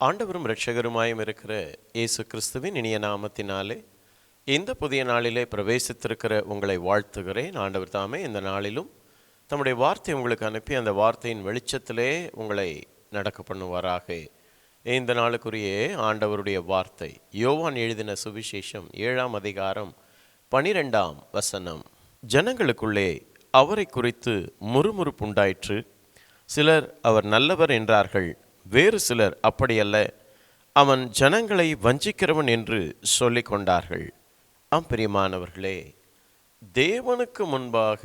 ஆண்டவரும் இரட்சகருமாயும் இருக்கிற இயேசு கிறிஸ்துவின் இனிய நாமத்தினாலே இந்த புதிய நாளிலே பிரவேசித்திருக்கிற உங்களை வாழ்த்துகிறேன். ஆண்டவர் தாமே இந்த நாளிலும் தம்முடைய வார்த்தை உங்களுக்கு அனுப்பி அந்த வார்த்தையின் வெளிச்சத்திலே உங்களை நடக்க பண்ணுவாராக. இந்த நாளுக்குரிய ஆண்டவருடைய வார்த்தை யோவான் எழுதின சுவிசேஷம் ஏழாம் அதிகாரம் பனிரெண்டாம் வசனம். ஜனங்களுக்குள்ளே அவரை குறித்து முறுமுறுப்புண்டாயிற்று. சிலர் அவர் நல்லவர் என்றார்கள். வேறு சிலர் அப்படியல்ல. அவன் ஜனங்களை வஞ்சிக்கிறவன் என்று சொல்லி கொண்டார்கள். ஆம் பிரியமானவர்களே தேவனுக்கு முன்பாக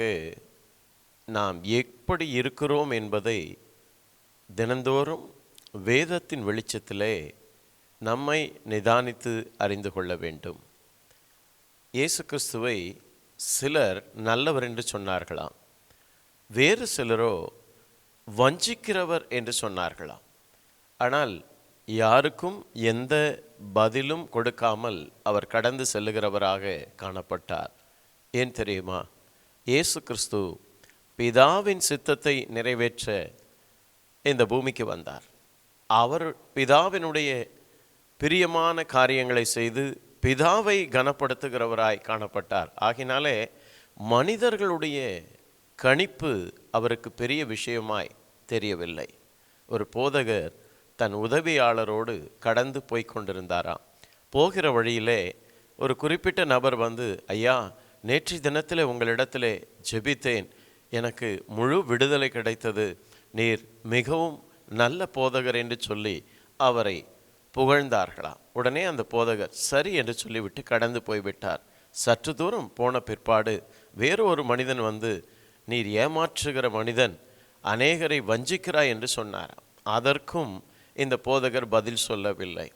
நாம் எப்படி இருக்கிறோம் என்பதை தினந்தோறும் வேதத்தின் வெளிச்சத்திலே நம்மை நிதானித்து அறிந்து கொள்ள வேண்டும். இயேசு கிறிஸ்துவை சிலர் நல்லவர் என்று சொன்னார்களாம். வேறு சிலரோ வஞ்சிக்கிறவர் என்று சொன்னார்களாம். ஆனால் யாருக்கும் எந்த பதிலும் கொடுக்காமல் அவர் கடந்து செல்லுகிறவராக காணப்பட்டார். ஏன் தெரியுமா? இயேசு கிறிஸ்து பிதாவின் சித்தத்தை நிறைவேற்ற இந்த பூமிக்கு வந்தார். அவர் பிதாவினுடைய பிரியமான காரியங்களை செய்து பிதாவை கனப்படுத்துகிறவராய் காணப்பட்டார். ஆகினாலே மனிதர்களுடைய கணிப்பு அவருக்கு பெரிய விஷயமாய் தெரியவில்லை. ஒரு போதகர் தன் உதவியாளரோடு கடந்து போய் கொண்டிருந்தாராம். போகிற வழியிலே ஒரு குறிப்பிட்ட நபர் வந்து ஐயா நேற்று தினத்தில் உங்களிடத்திலே ஜெபித்தேன். எனக்கு முழு விடுதலை கிடைத்தது. நீர் மிகவும் நல்ல போதகர் என்று சொல்லி அவரை புகழ்ந்தார்களாம். உடனே அந்த போதகர் சரி என்று சொல்லிவிட்டு கடந்து போய்விட்டார் சற்று தூரம் போன பிற்பாடு வேறு ஒரு மனிதன் வந்து நீர் ஏமாற்றுகிற மனிதன் அநேகரை வஞ்சிக்கிறாய் என்று சொன்னாராம். அதற்கும் இந்த போதகர் பதில் சொல்லவில்லை.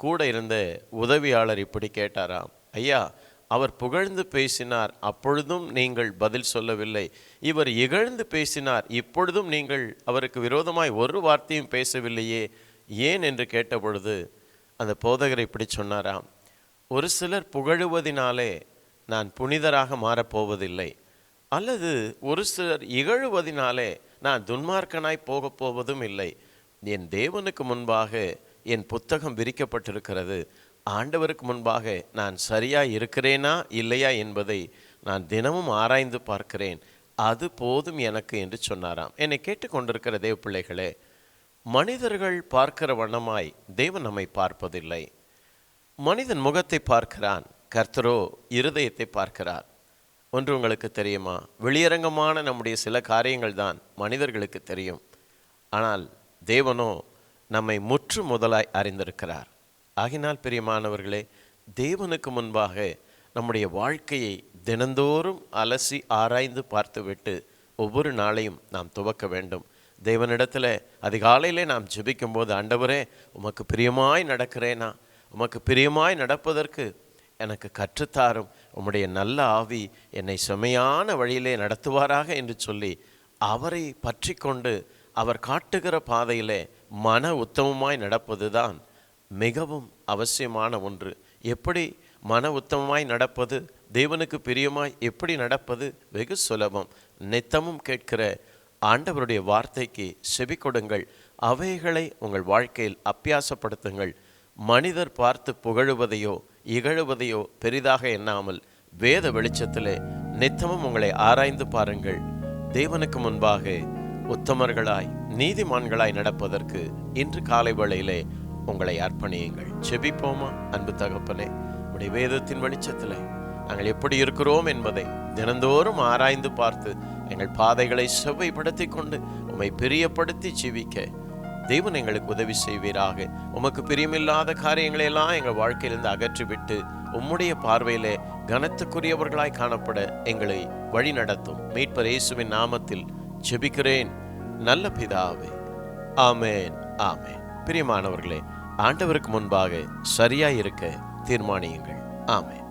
கூட இருந்த உதவியாளர் இப்படி கேட்டாராம் ஐயா அவர் புகழ்ந்து பேசினார் அப்பொழுதும் நீங்கள் பதில் சொல்லவில்லை. இவர் இகழ்ந்து பேசினார் இப்பொழுதும் நீங்கள் அவருக்கு விரோதமாய் ஒரு வார்த்தையும் பேசவில்லையே ஏன்? என்று கேட்டபொழுது அந்த போதகர் இப்படி சொன்னாராம் ஒரு சிலர் புகழுவதினாலே நான் புனிதராக மாறப்போவதில்லை. அல்லது ஒரு சிலர் இகழுவதினாலே நான் துன்மார்க்கனாய் போகப் போவதும் இல்லை. என் தேவனுக்கு முன்பாக என் புத்தகம் விரிக்கப்பட்டிருக்கிறது. ஆண்டவருக்கு முன்பாக நான் சரியா இருக்கிறேனா இல்லையா என்பதை நான் தினமும் ஆராய்ந்து பார்க்கிறேன். அது போதும் எனக்கு என்று சொன்னாராம். என்னை கேட்டுக்கொண்டிருக்கிற தேவ பிள்ளைகளே மனிதர்கள் பார்க்கிற வண்ணமாய் தேவன் நம்மை பார்ப்பதில்லை. மனிதன் முகத்தை பார்க்கிறான் கர்த்தரோ இருதயத்தை பார்க்கிறார். ஒன்று உங்களுக்கு தெரியுமா? வெளியரங்கமான நம்முடைய சில காரியங்கள் தான் மனிதர்களுக்கு தெரியும். ஆனால் தேவனோ நம்மை முற்று முதலாய் அறிந்திருக்கிறார். ஆகினால் பிரியமானவர்களே தேவனுக்கு முன்பாக நம்முடைய வாழ்க்கையை தினந்தோறும் அலசி ஆராய்ந்து பார்த்துவிட்டு ஒவ்வொரு நாளையும் நாம் துவக்க வேண்டும். தேவனிடத்தில் அதிகாலையிலே நாம் ஜெபிக்கும்போது ஆண்டவரே உமக்கு பிரியமாய் நடக்கிறேனா? உமக்கு பிரியமாய் நடப்பதற்கு எனக்கு கற்றுத்தாரும். உம்முடைய நல்ல ஆவி என்னை செமையான வழியிலே நடத்துவாராக என்று சொல்லி அவரை பற்றி கொண்டு அவர் காட்டுகிற பாதையிலே மன உத்தமமாய் நடப்பது தான் மிகவும் அவசியமான ஒன்று. எப்படி மன உத்தமமாய் நடப்பது? தேவனுக்கு பிரியமாய் எப்படி நடப்பது? வெகு சுலபம். நித்தமும் கேட்கிற ஆண்டவருடைய வார்த்தைக்கு செவி கொடுங்கள். அவைகளை உங்கள் வாழ்க்கையில் அப்பியாசப்படுத்துங்கள். மனிதர் பார்த்து புகழுவதையோ இகழுவதையோ பெரிதாக எண்ணாமல் வேத வெளிச்சத்திலே நித்தமும் உங்களை ஆராய்ந்து பாருங்கள். தேவனுக்கு முன்பாக உத்தமர்களாய் நீதிமான்களாய் நடப்பதற்கு இன்று காலை வேளையிலே உங்களை அர்ப்பணியுங்கள். செபிப்போமா அன்பு தகப்பனே உடைய வேதத்தின் வெளிச்சத்தில் நாங்கள் எப்படி இருக்கிறோம் என்பதை தினந்தோறும் ஆராய்ந்து பார்த்து எங்கள் பாதைகளை செவ்வைப்படுத்தி கொண்டு உம்மை பிரியப்படுத்தி ஜீவிக்க தெய்வன் எங்களுக்கு உதவி செய்வீராக. உமக்கு பிரியமில்லாத காரியங்களை எல்லாம் எங்கள் வாழ்க்கையிலிருந்து அகற்றிவிட்டு உம்முடைய பார்வையிலே கனத்துக்குரியவர்களாய் காணப்பட எங்களை வழி நடத்தும் மீட்பர் இயேசுவின் நாமத்தில் ஜெபிக்கிறேன். நல்ல பிதாவே. ஆமேன் ஆமேன். பிரியமானவர்களே ஆண்டவருக்கு முன்பாக சரியாய் இருக்க தீர்மானியுங்கள். ஆமேன்.